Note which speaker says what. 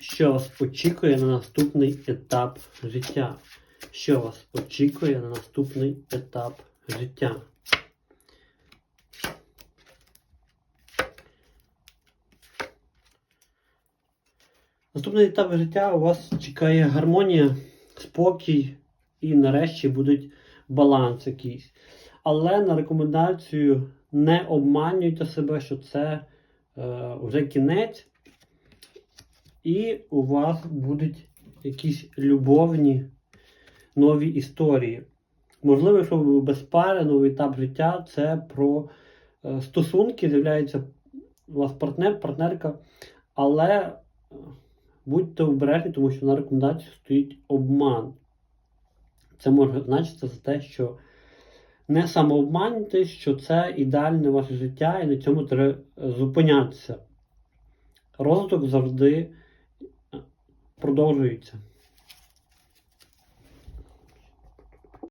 Speaker 1: Що вас очікує на наступний етап життя? Що вас очікує на наступний етап життя? Наступний етап життя у вас чекає гармонія, спокій і нарешті буде баланс якийсь. Але на рекомендацію не обманюйте себе, що це е, вже кінець, і у вас будуть якісь любовні нові історії. Можливо, що ви без пари, новий етап життя це про е, стосунки, з'являється у вас партнер, партнерка, але е, будьте обережні, тому що на рекомендації стоїть обман. Це може значити за те, що не самообманюйтесь, що це ідеальне ваше життя, і на цьому треба зупинятися. Розвиток завжди е, продовжується.